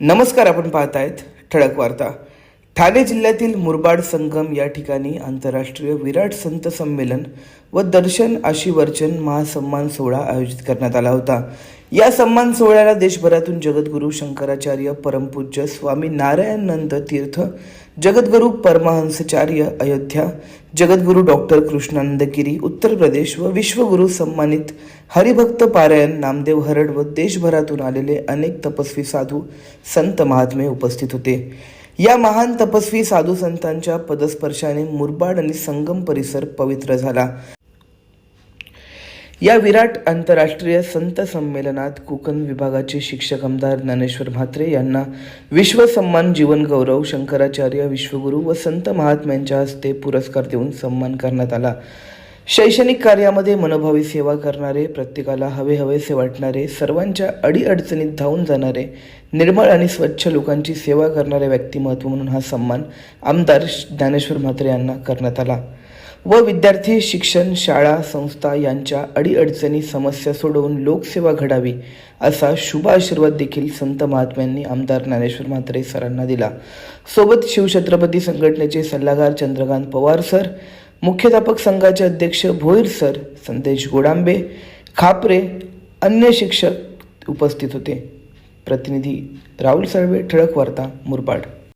नमस्कार आपण पाहतायत ठळक वार्ता. ठाणे जिल्ह्यातील मुरबाड संगम या ठिकाणी आंतरराष्ट्रीय विराट संत संमेलन व दर्शन आशीवर्चन महासन्मान सोहळा आयोजित करण्यात आला होता. या सन्मान सोहळ्याला देशभरातून जगद्गुरू शंकराचार्य परमपूज्य स्वामी नारायणानंद तीर्थ जगद्गुरू परमहंसचार्य अयोध्या जगद्गुरू डॉक्टर कृष्णानंद गिरी उत्तर प्रदेश व विश्वगुरू सन्मानित हरिभक्त पारायण नामदेव हरड व देशभरातून आलेले अनेक तपस्वी साधू संत महात्मे उपस्थित होते. या महान तपस्वी साधू संतांच्या पदस्पर्शाने मुरबाड आणि संगम परिसर पवित्र झाला. या विराट आंतरराष्ट्रीय संत संमेलनात कोकण विभागाचे शिक्षक आमदार ज्ञानेश्वर म्हात्रे यांना विश्वसन्मान जीवन गौरव शंकराचार्य विश्वगुरू व संत महात्म्यांच्या हस्ते पुरस्कार देऊन सन्मान करण्यात आला. शैक्षणिक कार्यामध्ये मनोभावी सेवा करणारे प्रत्येकाला हवे हवेसे वाटणारे सर्वांच्या अडीअडचणीत धावून जाणारे निर्मळ आणि स्वच्छ लोकांची सेवा करणारे व्यक्तिमत्व म्हणून हा सन्मान आमदार ज्ञानेश्वर म्हात्रे यांना करण्यात आला. व विद्यार्थी शिक्षण शाळा संस्था यांच्या अडीअडचणी समस्या सोडवून लोकसेवा घडावी असा शुभ आशीर्वाद देखील संत महात्म्यांनी आमदार ज्ञानेश्वर म्हात्रे सरांना दिला. सोबत शिवछत्रपती संघटनेचे सल्लागार चंद्रकांत पवार सर मुख्याध्यापक संघाचे अध्यक्ष भोईर सर संदेश गोडांबे खापरे अन्य शिक्षक उपस्थित होते. प्रतिनिधी राहुल साळवे ठळक वार्ता मुरबाड.